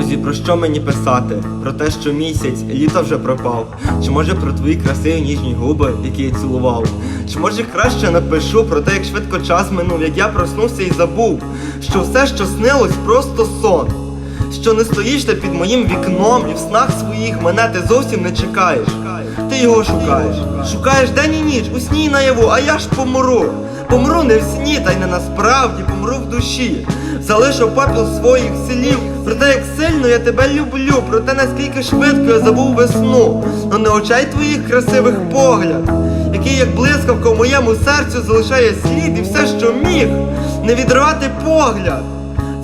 Ось і про що мені писати? Про те, що місяць, літо вже пропав. Чи може про твої красиві ніжні губи, які я цілував? Чи може краще напишу про те, як швидко час минув, як я проснувся і забув, що все, що снилось, просто сон. Що не стоїш ти під моїм вікном і в снах своїх мене ти зовсім не чекаєш. Ти його шукаєш. Шукаєш день і ніч, у сні й наяву, а я ж помру. Помру не в сні, та й не насправді, помру в душі. Залишив попіл своїх слів про те, як сильно я тебе люблю, про те, наскільки швидко я забув весну, но не очей твоїх красивих погляд, який як блискавка в моєму серцю залишає слід і все, що міг, не відривати погляд.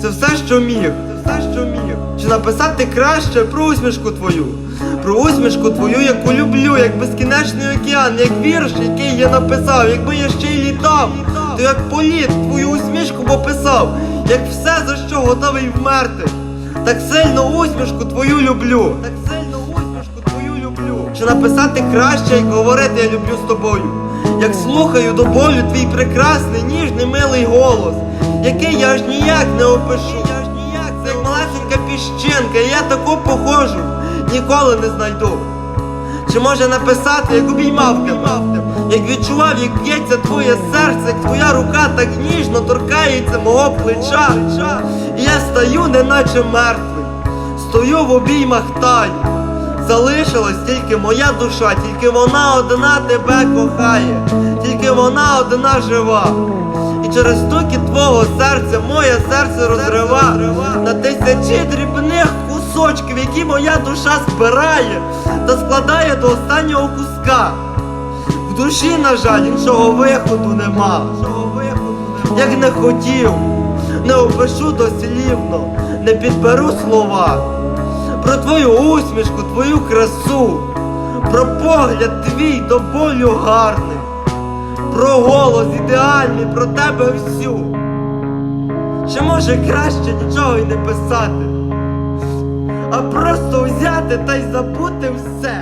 Це все, що міг, це все, що міг. Чи написати краще про усмішку твою, про усмішку твою, яку люблю, як безкінечний океан, як вірш, який я написав, якби я ще й літав, то як політ твою усмішку б описав, як все, за що готовий вмерти. Так сильно усмішку твою люблю. Так сильно усмішку твою люблю. Чи написати краще, як говорити я люблю з тобою. Як слухаю до болю твій прекрасний, ніжний, милий голос, який я аж ніяк не опишу. Я аж ніяк, це як малесенька піщинка, і я таку похожу ніколи не знайду. Чи може написати, як обіймав тебе, як відчував, як б'ється твоє серце, як твоя рука так ніжно торкається мого плеча. Я стою, неначе мертвий, стою в обіймах тані. Залишилась тільки моя душа, тільки вона одна тебе кохає, тільки вона одна жива. І через стуки твого серця моє серце розрива на тисячі дрібних кусочків, які моя душа збирає та складає до останнього куска. Душі, на жаль, іншого виходу нема. Як не хотів, не опишу дослівно, не підберу слова. Про твою усмішку, твою красу, про погляд твій до болю гарний, про голос ідеальний, про тебе всю. Чи може краще нічого й не писати, а просто взяти та й забути все.